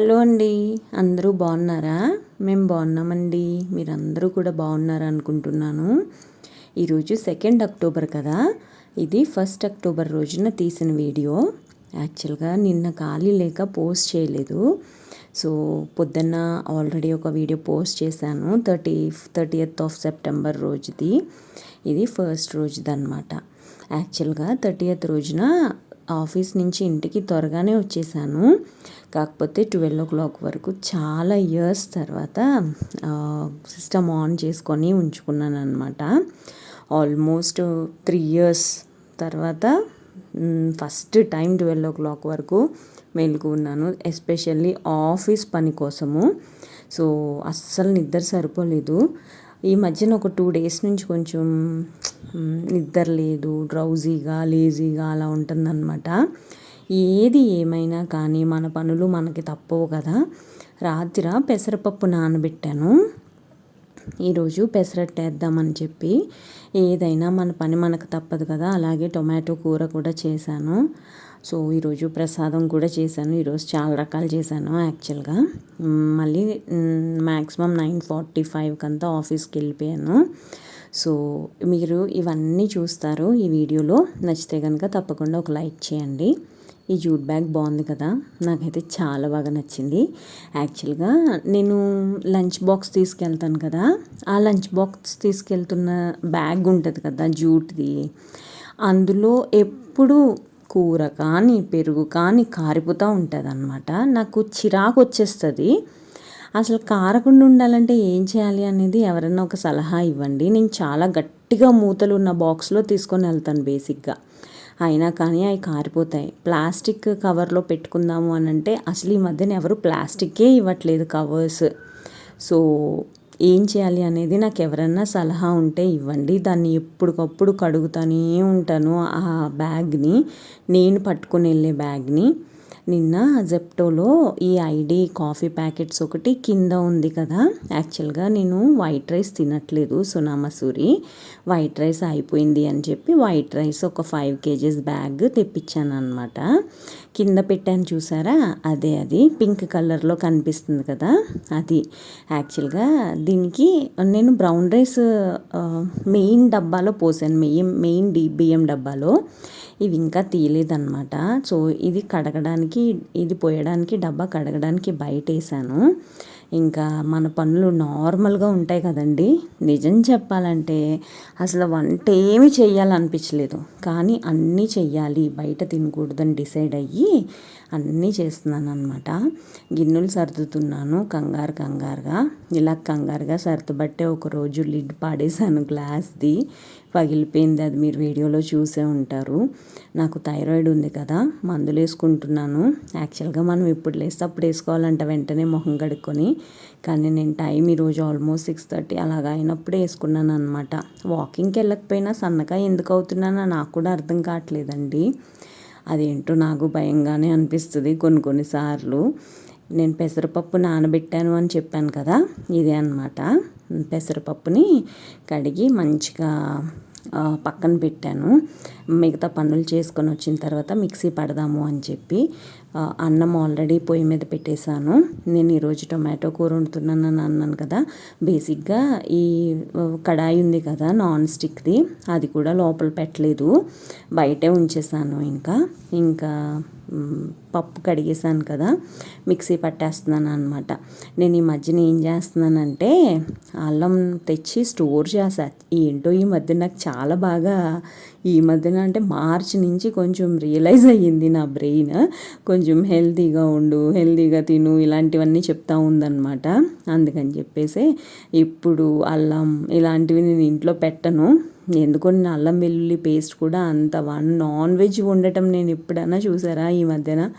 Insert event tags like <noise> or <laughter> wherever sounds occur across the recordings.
Hello అండి. అందరూ బాగున్నారా? మేము బాగున్నామండి. మీరందరూ కూడా బాగున్నారా అనుకుంటున్నాను. ఈరోజు సెకండ్ అక్టోబర్ కదా. ఇది ఫస్ట్ అక్టోబర్ రోజున తీసిన వీడియో. యాక్చువల్గా నిన్న ఖాళీ లేక పోస్ట్ చేయలేదు. సో పొద్దున్న ఆల్రెడీ ఒక వీడియో పోస్ట్ చేశాను. థర్టీ థర్టీయత్ ఆఫ్ సెప్టెంబర్ రోజుది. ఇది ఫస్ట్ రోజుది అనమాట యాక్చువల్గా థర్టీయత్ రోజున ఆఫీస్ నుంచి ఇంటికి త్వరగానే వచ్చేసాను. కాకపోతే ట్వెల్వ్ ఓ క్లాక్ వరకు చాలా ఇయర్స్ తర్వాత సిస్టమ్ ఆన్ చేసుకొని ఉంచుకున్నాను అనమాట ఆల్మోస్ట్ త్రీ ఇయర్స్ తర్వాత first time twelve o'clock వరకు మేలుకున్నాను ఎస్పెషల్లీ ఆఫీస్ పని కోసము. సో అస్సలు నిద్ర సరిపోలేదు. ఈ మధ్యన ఒక టూ డేస్ నుంచి కొంచెం నిద్ర లేదు డ్రౌజీగా లేజీగా అలా ఉంటుందన్నమాట. ఏది ఏమైనా కానీ మన పనులు మనకి తప్పవు కదా. రాత్రి పెసరపప్పు నానబెట్టాను. ఈరోజు పెసరట్టేద్దామని చెప్పి ఏదైనా మన పని మనకు తప్పదు కదా. అలాగే టొమాటో కూర కూడా చేశాను. సో ఈరోజు ప్రసాదం కూడా చేశాను. ఈరోజు చాలా రకాలు చేశాను యాక్చువల్గా. మళ్ళీ మ్యాక్సిమం నైన్ ఫార్టీ ఫైవ్కి అంతా ఆఫీస్కి వెళ్ళిపోయాను. సో మీరు ఇవన్నీ చూస్తారు ఈ వీడియోలో. నచ్చితే కనుక తప్పకుండా ఒక లైక్ చేయండి. ఈ జూట్ బ్యాగ్ బాగుంది కదా నాకైతే చాలా బాగా నచ్చింది. యాక్చువల్గా నేను లంచ్ బాక్స్ తీసుకెళ్తాను కదా ఆ లంచ్ బాక్స్ తీసుకెళ్తున్న బ్యాగ్ ఉంటుంది కదా జూట్ది అందులో ఎప్పుడు కూర కానీ పెరుగు కానీ కారిపోతూ ఉంటుంది అనమాట నాకు చిరాకు వచ్చేస్తుంది అసలు కారకుండా ఉండాలంటే ఏం చేయాలి అనేది ఎవరైనా ఒక సలహా ఇవ్వండి. నేను చాలా గట్టిగా మూతలు ఉన్న బాక్స్లో తీసుకొని వెళ్తాను బేసిక్గా. అయినా కానీ అవి కారిపోతాయి. ప్లాస్టిక్ కవర్లో పెట్టుకుందాము అని అంటే అసలు ఈ మధ్యన ఎవరు ప్లాస్టిక్కే ఇవ్వట్లేదు కవర్స్. సో ఏం చేయాలి అనేది నాకు ఎవరన్నా సలహా ఉంటే ఇవ్వండి. దాన్ని ఎప్పటికప్పుడు కడుగుతూనే ఉంటాను ఆ బ్యాగ్ని. నేను పట్టుకుని వెళ్ళే బ్యాగ్ని. నిన్న జెప్టోలో ఈ ఐడి కాఫీ ప్యాకెట్స్ ఒకటి కింద ఉంది కదా. యాక్చువల్గా నేను వైట్ రైస్ తినట్లేదు సునా మసూరి వైట్ రైస్ అయిపోయింది అని చెప్పి వైట్ రైస్ ఒక ఫైవ్ కేజీస్ బ్యాగ్ తెప్పించాను అనమాట కింద పెట్టాను చూసారా? అదే అది. పింక్ కలర్లో కనిపిస్తుంది కదా. అది. యాక్చువల్గా దీనికి నేను బ్రౌన్ రైస్ మెయిన్ డబ్బాలో పోసాను. మెయిన్ మెయిన్ డి బియ్యం డబ్బాలో. ఇవి ఇంకా తీయలేదన్నమాట. సో ఇది కడగడానికి ఇది పోయడానికి డబ్బా కడగడానికి బయట వేసాను ఇంకా మన పనులు నార్మల్గా ఉంటాయి కదండి. నిజం చెప్పాలంటే అసలు వంట ఏమి చేయాలనిపించలేదు కానీ అన్నీ చెయ్యాలి బయట తినకూడదని డిసైడ్ అయ్యి అన్నీ చేస్తున్నాను అనమాట గిన్నెలు సర్దుతున్నాను కంగారు కంగారుగా. ఇలా కంగారుగా సర్దుబట్టే ఒకరోజు లిడ్ పాడేశాను గ్లాస్ది. పగిలిపోయింది. అది మీరు వీడియోలో చూసే ఉంటారు. నాకు థైరాయిడ్ ఉంది కదా మందులు వేసుకుంటున్నాను యాక్చువల్గా మనం ఎప్పుడు లేస్తే అప్పుడు వేసుకోవాలంట వెంటనే మొహం కడుక్కొని. కానీ నేను టైం ఈరోజు ఆల్మోస్ట్ సిక్స్ థర్టీ అలాగా అయినప్పుడు వేసుకున్నాను అనమాట వాకింగ్కి వెళ్ళకపోయినా సన్నగా ఎందుకు అవుతున్నానో నాకు కూడా అర్థం కావట్లేదండి. అదేంటో నాకు భయంగానే అనిపిస్తుంది కొన్ని కొన్నిసార్లు నేను పెసరపప్పు నానబెట్టాను అని చెప్పాను కదా ఇదే అనమాట పెసరపప్పుని కడిగి మంచిగా పక్కన పెట్టాను. మిగతా పనులు చేసుకొని వచ్చిన తర్వాత మిక్సీ పడదాము అని చెప్పి అన్నం ఆల్రెడీ పొయ్యి మీద పెట్టేశాను. నేను ఈరోజు టొమాటో కూర వండుతున్నానని అన్నాను కదా. బేసిక్గా ఈ కడాయి ఉంది కదా నాన్ స్టిక్ది. అది కూడా లోపల పెట్టలేదు. బయటే ఉంచేసాను ఇంకా. ఇంకా పప్పు కడిగేసాను కదా. మిక్సీ పట్టేస్తున్నాను అనమాట నేను ఈ మధ్యన ఏం చేస్తున్నానంటే అల్లం తెచ్చి స్టోర్ చేశా. ఏంటో ఈ మధ్య నాకు చాలా బాగా ఈ మధ్యన అంటే మార్చి నుంచి కొంచెం రియలైజ్ అయ్యింది నా బ్రెయిన్ కొంచెం హెల్తీగా ఉండు హెల్తీగా తిను ఇలాంటివన్నీ చెప్తా ఉందన్నమాట. అందుకని చెప్పేసి ఇప్పుడు అల్లం ఇలాంటివి నేను ఇంట్లో పెట్టను. ఎందుకో నేను అల్లం వెల్లుల్లి పేస్ట్ కూడా అంత వన్ నాన్ వెజ్ వండటం నేను ఎప్పుడైనా చూసారా? ఈ మధ్యన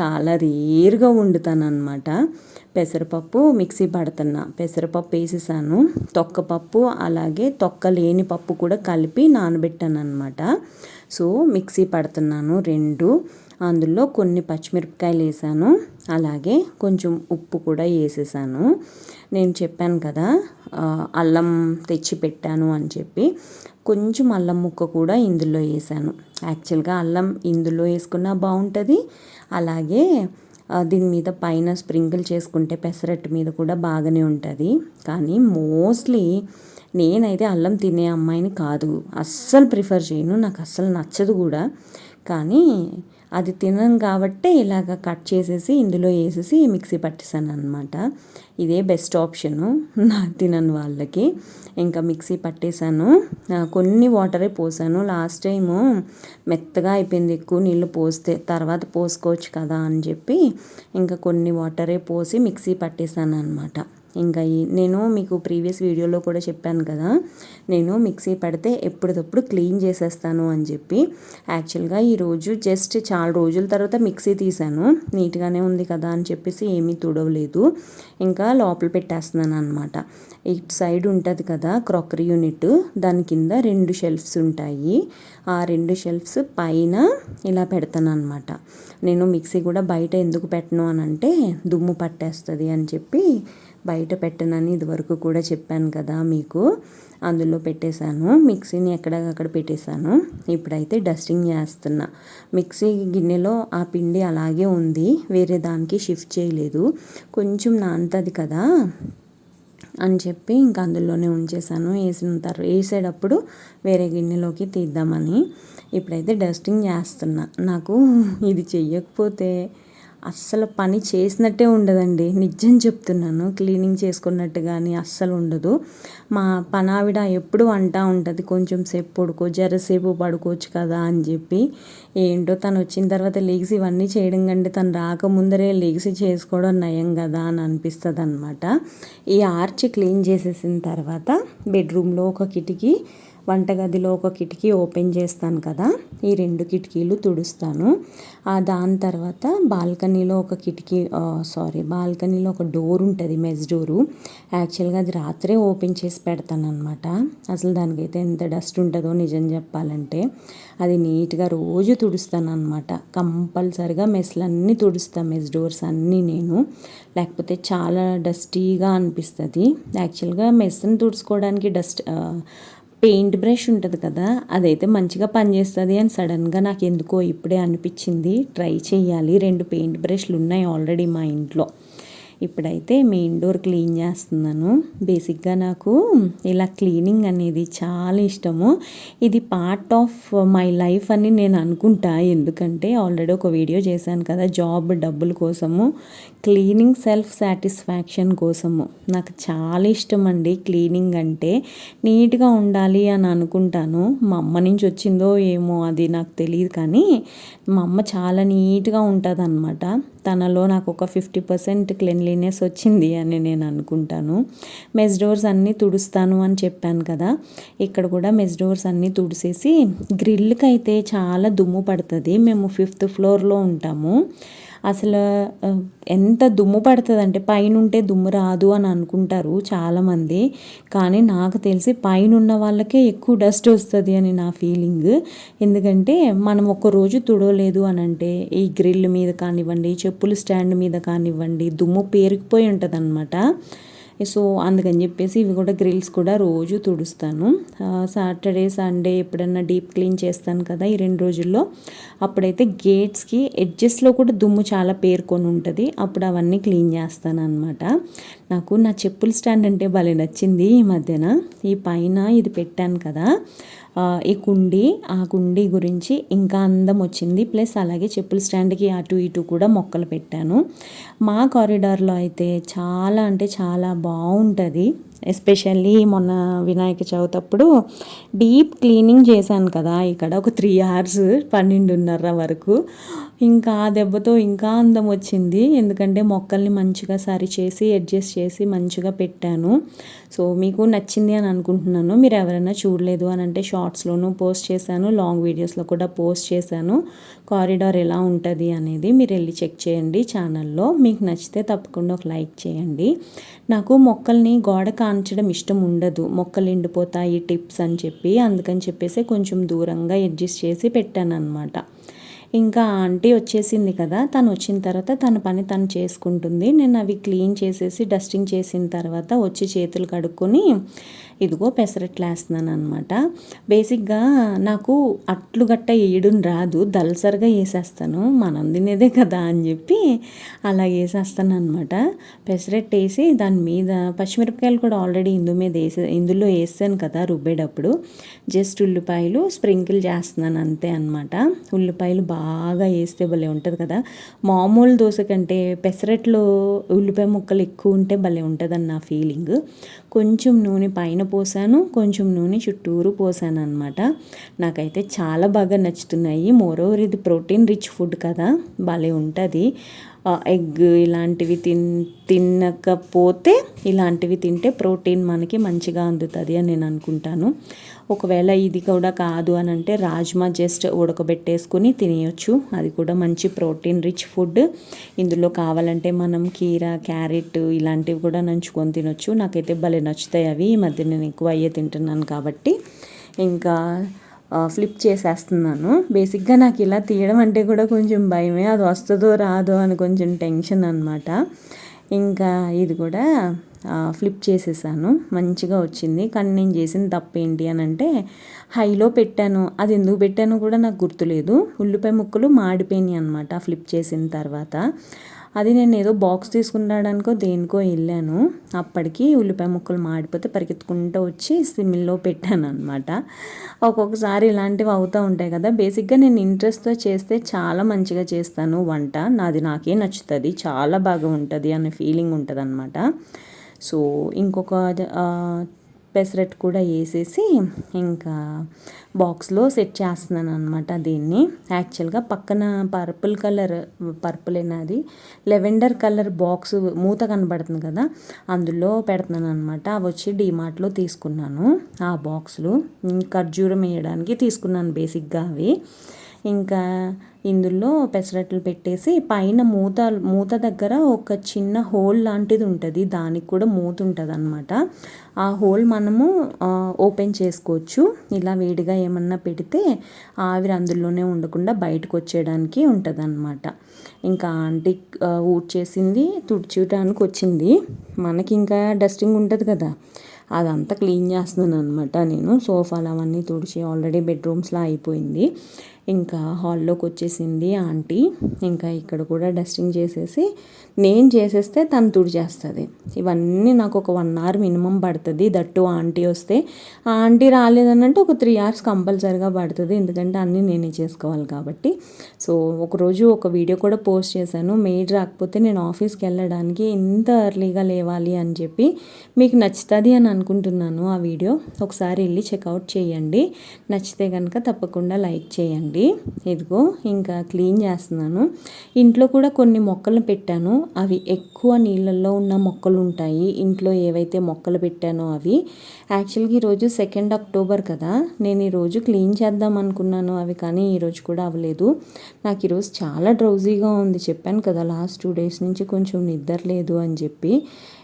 చాలా రేర్గా వండుతాను అనమాట పెసరపప్పు మిక్సీ పడుతున్నా. పెసరపప్పు వేసేసాను. తొక్కపప్పు అలాగే తొక్క లేని పప్పు కూడా కలిపి నానబెట్టాను అనమాట సో మిక్సీ పడుతున్నాను రెండు. అందులో కొన్ని పచ్చిమిరపకాయలు వేసాను. అలాగే కొంచెం ఉప్పు కూడా వేసేసాను. నేను చెప్పాను కదా అల్లం తెచ్చి పెట్టాను అని చెప్పి. కొంచెం అల్లం ముక్క కూడా ఇందులో వేసాను. యాక్చువల్గా అల్లం ఇందులో వేసుకున్నా బాగుంటుంది. అలాగే దీని మీద పైన స్ప్రింకిల్ చేసుకుంటే పెసరట్టు మీద కూడా బాగానే ఉంటుంది. కానీ మోస్ట్లీ నేనైతే అల్లం తినే అమ్మాయిని కాదు అస్సలు ప్రిఫర్ చేయను నాకు అస్సలు నచ్చదు కూడా. కానీ అది తినను కాబట్టే ఇలాగ కట్ చేసేసి ఇందులో వేసేసి మిక్సీ పట్టేసాను అనమాట ఇదే బెస్ట్ ఆప్షను. <laughs> నా తినని వాళ్ళకి ఇంకా మిక్సీ పట్టేశాను కొన్ని వాటరే పోసాను. లాస్ట్ టైము మెత్తగా అయిపోయింది ఎక్కువ నీళ్ళు పోస్తే తర్వాత పోసుకోవచ్చు కదా అని చెప్పి ఇంకా కొన్ని వాటరే పోసి మిక్సీ పట్టేశాను అనమాట ఇంకా నేను మీకు ప్రీవియస్ వీడియోలో కూడా చెప్పాను కదా నేను మిక్సీ పడితే ఎప్పటికప్పుడు క్లీన్ చేసేస్తాను అని చెప్పి. యాక్చువల్గా ఈరోజు జస్ట్ చాలా రోజుల తర్వాత మిక్సీ తీశాను నీట్గానే ఉంది కదా అని చెప్పేసి ఏమీ తుడవలేదు. ఇంకా లోపల పెట్టేస్తున్నాను అనమాట ఇటు సైడ్ ఉంటుంది కదా క్రాకరీ యూనిట్ దాని కింద రెండు షెల్ఫ్స్ ఉంటాయి. ఆ రెండు షెల్ఫ్స్ పైన ఇలా పెడతాను అనమాట నేను మిక్సీ కూడా బయట ఎందుకు పెట్టను అని అంటే దుమ్ము పట్టేస్తుంది అని చెప్పి బయట పెట్టనని ఇదివరకు కూడా చెప్పాను కదా మీకు. అందులో పెట్టేశాను. మిక్సీని ఎక్కడక్కడ పెట్టేశాను. ఇప్పుడైతే డస్టింగ్ చేస్తున్నా. మిక్సీ గిన్నెలో ఆ పిండి అలాగే ఉంది. వేరే దానికి షిఫ్ట్ చేయలేదు. కొంచెం నాంతది కదా అని చెప్పి ఇంకా అందులోనే ఉంచేసాను వేసిన తర్వాత వేసేటప్పుడు వేరే గిన్నెలోకి తీద్దామని. ఇప్పుడైతే డస్టింగ్ చేస్తున్నా. నాకు ఇది చెయ్యకపోతే అస్సలు పని చేసినట్టే ఉండదండి. నిజం చెప్తున్నాను. క్లీనింగ్ చేసుకున్నట్టు కానీ అస్సలు ఉండదు. మా పనావిడ ఎప్పుడు అంటా ఉంటుంది కొంచెం సేపు పడుకో జరసేపు పడుకోవచ్చు కదా అని చెప్పి. ఏంటో తను వచ్చిన తర్వాత లేచి ఇవన్నీ చేయడం కంటే తను రాకముందరే లెగ్స్ చేసుకోవడం నయం కదా అని అనిపిస్తుంది అనమాట ఈ ఆర్చ్ క్లీన్ చేసేసిన తర్వాత బెడ్రూమ్లో ఒక కిటికీ వంటగదిలో ఒక కిటికీ ఓపెన్ చేస్తాను కదా ఈ రెండు కిటికీలు తుడుస్తాను. దాని తర్వాత బాల్కనీలో ఒక కిటికీ సారీ బాల్కనీలో ఒక డోర్ ఉంటుంది మెజ్ డోరు. యాక్చువల్గా అది రాత్రే ఓపెన్ చేసి పెడతాను అనమాట అసలు దానికైతే ఎంత డస్ట్ ఉంటుందో నిజం చెప్పాలంటే అది నీట్గా రోజు తుడుస్తాను అనమాట కంపల్సరిగా మెస్లన్నీ తుడుస్తాను మెస్ డోర్స్ అన్నీ నేను. లేకపోతే చాలా డస్టీగా అనిపిస్తుంది. యాక్చువల్గా మెస్ని తుడుచుకోవడానికి డస్ట్ పెయింట్ బ్రష్ ఉంటుంది కదా అదైతే మంచిగా పనిచేస్తుంది అని సడన్గా నాకు ఎందుకో ఇప్పుడే అనిపించింది. ట్రై చేయాలి. రెండు పెయింట్ బ్రష్లు ఉన్నాయి ఆల్రెడీ మా ఇంట్లో. ఇప్పుడైతే మెయిన్ డోర్ క్లీన్ చేస్తున్నాను. బేసిక్గా నాకు ఇలా క్లీనింగ్ అనేది చాలా ఇష్టము. ఇది పార్ట్ ఆఫ్ మై లైఫ్ అని నేను అనుకుంటా. ఎందుకంటే ఆల్రెడీ ఒక వీడియో చేశాను కదా జాబ్ డబ్బుల కోసము క్లీనింగ్ సెల్ఫ్ సాటిస్ఫాక్షన్ కోసము. నాకు చాలా ఇష్టం అండి క్లీనింగ్ అంటే. నీట్గా ఉండాలి అని అనుకుంటాను. మా అమ్మ నుంచి వచ్చిందో ఏమో అది నాకు తెలియదు కానీ మా అమ్మ చాలా నీట్గా ఉంటుంది అనమాట తనలో నాకు ఒక ఫిఫ్టీ పర్సెంట్ క్లెన్లీనెస్ వచ్చింది అని నేను అనుకుంటాను. మెస్ డోర్స్ అన్నీ తుడుస్తాను అని చెప్పాను కదా. ఇక్కడ కూడా మెస్ డోర్స్ అన్నీ తుడిసేసి గ్రిల్కి అయితే చాలా దుమ్ము పడుతుంది. మేము ఫిఫ్త్ ఫ్లోర్లో ఉంటాము. అసలు ఎంత దుమ్ము పడుతుంది అంటే పైన ఉంటే దుమ్ము రాదు అని అనుకుంటారు చాలామంది. కానీ నాకు తెలిసి పైన ఉన్న వాళ్ళకే ఎక్కువ డస్ట్ వస్తుంది అని నా ఫీలింగ్. ఎందుకంటే మనం ఒక రోజు తుడవలేదు అని అంటే ఈ గ్రిల్ మీద కానివ్వండి చెప్పుల స్టాండ్ మీద కానివ్వండి దుమ్ము పేరుకుపోయి ఉంటుంది సో అందుకని చెప్పేసి ఇవి కూడా గ్రిల్స్ కూడా రోజు తుడుస్తాను. సాటర్డే సండే ఎప్పుడన్నా డీప్ క్లీన్ చేస్తాను కదా ఈ రెండు రోజుల్లో. అప్పుడైతే గేట్స్కి ఎడ్జెస్లో కూడా దుమ్ము చాలా పేర్కొని ఉంటుంది. అప్పుడు అవన్నీ క్లీన్ చేస్తాను అనమాట నాకు నా చెప్పుల స్టాండ్ అంటే భలే నచ్చింది ఈ మధ్యన. ఈ పైన ఇది పెట్టాను కదా. ఈ కుండి ఆ కుండి గురించి ఇంకా అందం వచ్చింది. ప్లస్ అలాగే చెప్పుల స్టాండ్కి అటు ఇటు కూడా మొక్కలు పెట్టాను. మా కారిడార్లో అయితే చాలా అంటే చాలా బాగుంటుంది ఎస్పెషల్లీ మొన్న వినాయక చవితి అప్పుడు డీప్ క్లీనింగ్ చేశాను కదా ఇక్కడ ఒక త్రీ అవర్స్ పన్నెండున్నర వరకు. ఇంకా ఆ దెబ్బతో ఇంకా అందం వచ్చింది. ఎందుకంటే మొక్కల్ని మంచిగా సరి చేసి అడ్జస్ట్ చేసి మంచిగా పెట్టాను. సో మీకు నచ్చింది అని అనుకుంటున్నాను. మీరు ఎవరైనా చూడలేదు అని అంటే షార్ట్స్లోనూ పోస్ట్ చేశాను లాంగ్ వీడియోస్లో కూడా పోస్ట్ చేశాను. కారిడార్ ఎలా ఉంటుంది అనేది మీరు వెళ్ళి చెక్ చేయండి. ఛానల్లో మీకు నచ్చితే తప్పకుండా ఒక లైక్ చేయండి. నాకు మొక్కల్ని గోడ కాంచడం ఇష్టం ఉండదు. మొక్కలు ఎండిపోతాయి టిప్స్ అని చెప్పి అందుకని చెప్పేసి కొంచెం దూరంగా అడ్జస్ట్ చేసి పెట్టాను అనమాట ఇంకా ఆంటీ వచ్చేసింది కదా తను వచ్చిన తర్వాత తన పని తను చేసుకుంటుంది. నేను అవి క్లీన్ చేసేసి డస్టింగ్ చేసిన తర్వాత వచ్చి చేతులు కడుక్కొని ఇదిగో పెసరట్లు వేస్తున్నాను అనమాట బేసిక్గా నాకు అట్లు గట్ట వేయడం రాదు. దల్సరిగా వేసేస్తాను. మనం తినేదే కదా అని చెప్పి అలా వేసేస్తాను అనమాట పెసరట్టు వేసి దాని మీద పచ్చిమిరపకాయలు కూడా ఆల్రెడీ ఇందు మీద వేసే ఇందులో వేసాను కదా రుబ్బేటప్పుడు. జస్ట్ ఉల్లిపాయలు స్ప్రింకిల్ చేస్తున్నాను అంతే అనమాట ఉల్లిపాయలు బాగా వేస్తే భలే ఉంటుంది కదా. మామూలు దోశ కంటే పెసరట్లో ఉల్లిపాయ ముక్కలు ఎక్కువ ఉంటే భలే ఉంటుందని నా ఫీలింగ్ కొంచెం నూనె పైన పోసాను. కొంచెం నూనె చుట్టూరు పోసాను అనమాట నాకైతే చాలా బాగా నచ్చుతున్నాయి. మోరోవర్ ఇది ప్రోటీన్ రిచ్ ఫుడ్ కదా. భలే ఉంటుంది. ఎగ్ ఇలాంటివి తిన్ తినకపోతే ఇలాంటివి తింటే ప్రోటీన్ మనకి మంచిగా అందుతుంది అని నేను అనుకుంటాను. ఒకవేళ ఇది కూడా కాదు అని అంటే రాజ్మా జస్ట్ ఉడకబెట్టేసుకుని తినేయచ్చు. అది కూడా మంచి ప్రోటీన్ రిచ్ ఫుడ్. ఇందులో కావాలంటే మనం కీర క్యారెట్ ఇలాంటివి కూడా నంచుకొని తినొచ్చు. నాకైతే భలే నచ్చుతాయి అవి. ఈ మధ్య నేను ఎక్కువ అయ్యే తింటున్నాను కాబట్టి. ఇంకా ఫ్లిప్ చేసేస్తున్నాను. బేసిక్గా నాకు ఇలా తీయడం అంటే కూడా కొంచెం భయమే. అది వస్తుందో రాదో అని కొంచెం టెన్షన్ అనమాట ఇంకా ఇది కూడా ఫ్లిప్ చేసేసాను. మంచిగా వచ్చింది. కానీ నేను చేసిన తప్పు ఏంటి అని అంటే హైలో పెట్టాను. అది ఎందుకు పెట్టానో కూడా నాకు గుర్తులేదు. ఉల్లిపాయ ముక్కలు మాడిపోయినాయి అనమాట ఫ్లిప్ చేసిన తర్వాత. అది నేను ఏదో బాక్స్ తీసుకున్నాడనుకో దేనికో వెళ్ళాను. అప్పటికి ఉల్లిపాయ ముక్కలు మాడిపోతే పరిగెత్తుకుంటూ వచ్చి సిమ్మిల్లో పెట్టాను అనమాట ఒక్కొక్కసారి ఇలాంటివి అవుతూ ఉంటాయి కదా. బేసిక్గా నేను ఇంట్రెస్ట్తో చేస్తే చాలా మంచిగా చేస్తాను వంట. నాది నాకే నచ్చుతుంది చాలా బాగా ఉంటుంది అనే ఫీలింగ్ ఉంటుంది అనమాట సో ఇంకొక పెసరట్టు కూడా వేసేసి ఇంకా బాక్స్లో సెట్ చేస్తున్నాను అనమాట దీన్ని. యాక్చువల్గా పక్కన పర్పుల్ కలర్ పర్పులేనా అది? లెవెండర్ కలర్ బాక్స్ మూత కనబడుతుంది కదా అందులో పెడుతున్నాను అనమాట అవి వచ్చి డీమార్ట్లో తీసుకున్నాను ఆ బాక్స్లు. ఖర్జూరం వేయడానికి తీసుకున్నాను బేసిక్గా అవి. ఇంకా ఇందులో పెసరట్లు పెట్టేసి పైన మూత మూత దగ్గర ఒక చిన్న హోల్ లాంటిది ఉంటుంది. దానికి కూడా మూత ఉంటుంది అనమాట ఆ హోల్ మనము ఓపెన్ చేసుకోవచ్చు. ఇలా వేడిగా ఏమన్నా పెడితే ఆవిరి అందులోనే ఉండకుండా బయటకు వచ్చేయడానికి ఉంటుంది అనమాట ఇంకా ఆంటీ ఊడ్చేసింది తుడిచేయడానికి వచ్చింది. మనకి ఇంకా డస్టింగ్ ఉంటుంది కదా. అదంతా క్లీన్ చేస్తున్నాను అనమాట నేను. సోఫాలు అవన్నీ తుడిచి ఆల్రెడీ బెడ్రూమ్స్లో అయిపోయింది. ఇంకా హాల్లోకి వచ్చేసింది ఆంటీ. ఇంకా ఇక్కడ కూడా డస్టింగ్ చేసేసి నేను చేసేస్తే తను తుడిచేస్తుంది ఇవన్నీ నాకు ఒక వన్ అవర్ మినిమం పడుతుంది దట్టు ఆంటీ వస్తే. ఆ ఆంటీ రాలేదనంటే ఒక త్రీ అవర్స్ కంపల్సరిగా పడుతుంది. ఎందుకంటే అన్నీ నేనే చేసుకోవాలి కాబట్టి. సో ఒకరోజు ఒక వీడియో కూడా పోస్ట్ చేశాను. మెయిడ్ రాకపోతే నేను ఆఫీస్కి వెళ్ళడానికి ఇంత ఎర్లీగా లేవాలి అని చెప్పి మీకు నచ్చుతుంది అని అనుకుంటున్నాను ఆ వీడియో. ఒకసారి వెళ్ళి చెక్అవుట్ చేయండి. నచ్చితే కనుక తప్పకుండా లైక్ చేయండి. అండి ఇదిగో ఇంకా క్లీన్ చేస్తున్నాను. ఇంట్లో కూడా కొన్ని మొక్కలు పెట్టాను. అవి ఎక్కువ నీళ్ళల్లో ఉన్న మొక్కలు ఉంటాయి ఇంట్లో ఏవైతే మొక్కలు పెట్టానో అవి. యాక్చువల్గా ఈరోజు సెకండ్ అక్టోబర్ కదా. నేను ఈరోజు క్లీన్ చేద్దాం అనుకున్నాను. అవి కానీ ఈరోజు కూడా అవ్వలేదు. నాకు ఈరోజు చాలా డ్రౌజీగా ఉంది. చెప్పాను కదా లాస్ట్ టూ డేస్ నుంచి కొంచెం నిద్ర లేదు అని చెప్పి.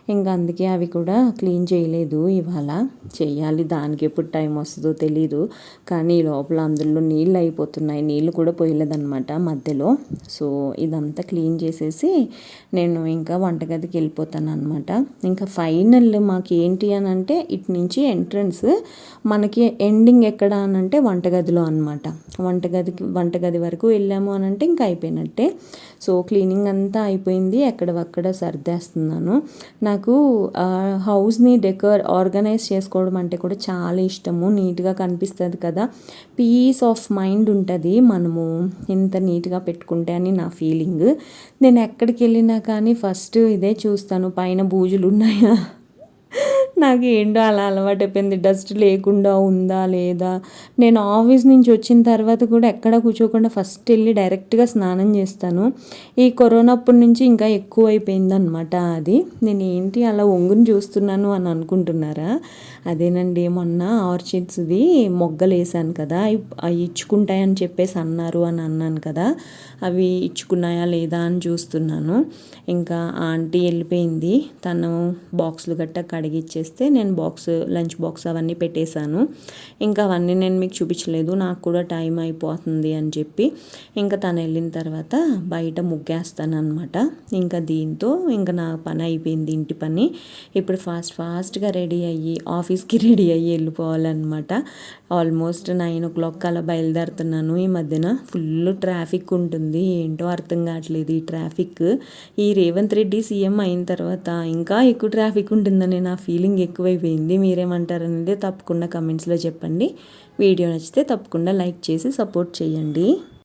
ఇంకా అందుకే అవి కూడా క్లీన్ చేయలేదు. ఇవాళ చేయాలి. దానికి ఎప్పుడు టైం వస్తుందో తెలీదు. కానీ లోపల అందులో నీళ్ళు అయిపోతున్నాయి నీళ్ళు కూడా పోయలేదన్నమాట మధ్యలో. సో ఇదంతా క్లీన్ చేసేసి నేను ఇంకా వంటగదికి వెళ్ళిపోతాను అనమాట ఇంకా ఫైనల్ మాకు ఏంటి అని అంటే ఇటు నుంచి ఎంట్రన్స్ మనకి ఎండింగ్ ఎక్కడ అని అంటే వంటగదిలో అనమాట వంటగదికి వంటగది వరకు వెళ్ళాము అని అంటే ఇంకా అయిపోయినట్టే. సో క్లీనింగ్ అంతా అయిపోయింది. ఎక్కడవక్కడ సర్దేస్తున్నాను. నాకు హౌస్ని డెకర్ ఆర్గనైజ్ చేసుకోవడం అంటే కూడా చాలా ఇష్టము. నీట్గా కనిపిస్తుంది కదా. పీస్ ఆఫ్ మైండ్ ఉంటుంది మనము ఇంత నీట్గా పెట్టుకుంటే అని నా ఫీలింగ్. నేను ఎక్కడికి వెళ్ళినా కానీ ఫస్ట్ ఇదే చూస్తాను. పైన బూజులు ఉన్నాయా నాకు ఏంటో అలా అలవాటు అయిపోయింది డస్ట్ లేకుండా ఉందా లేదా? నేను ఆఫీస్ నుంచి వచ్చిన తర్వాత కూడా ఎక్కడ కూర్చోకుండా ఫస్ట్ వెళ్ళి డైరెక్ట్గా స్నానం చేస్తాను. ఈ కరోనా అప్పటి నుంచి ఇంకా ఎక్కువ అయిపోయిందనమాట అది. నేను ఏంటి అలా ఒంగుని చూస్తున్నాను అని అనుకుంటున్నారా? అదేనండి మొన్న ఆర్చిడ్స్ది మొగ్గలు వేసాను కదా అవి ఇచ్చుకుంటాయని చెప్పేసి అన్నారు అని అన్నాను కదా అవి ఇచ్చుకున్నాయా లేదా అని చూస్తున్నాను. ఇంకా ఆంటీ వెళ్ళిపోయింది. తను బాక్సులు గట్టా కడిగిచ్చేసి చేస్తే నేను బాక్స్ లంచ్ బాక్స్ అవన్నీ పెట్టేశాను. ఇంకా అవన్నీ నేను మీకు చూపించలేదు. నాకు కూడా టైం అయిపోతుంది అని చెప్పి ఇంకా తను వెళ్ళిన తర్వాత బయట ముగ్గేస్తాను అనమాట ఇంకా దీంతో ఇంకా నా పని అయిపోయింది ఇంటి పని. ఇప్పుడు ఫాస్ట్ ఫాస్ట్గా రెడీ అయ్యి ఆఫీస్కి <laughs> రెడీ అయ్యి వెళ్ళిపోవాలన్నమాట. ఆల్మోస్ట్ నైన్ ఓ క్లాక్ అలా బయలుదేరుతున్నాను. ఈ మధ్యన ఫుల్ ట్రాఫిక్ ఉంటుంది. ఏంటో అర్థం కావట్లేదు ఈ ట్రాఫిక్. ఈ రేవంత్ రెడ్డి సీఎం అయిన తర్వాత ఇంకా ఎక్కువ ట్రాఫిక్ ఉంటుందని నా ఫీలింగ్ ఎక్కువైపోయింది. మీరేమంటారనేది తప్పకుండా కమెంట్స్లో చెప్పండి. వీడియో నచ్చితే తప్పకుండా లైక్ చేసి సపోర్ట్ చేయండి.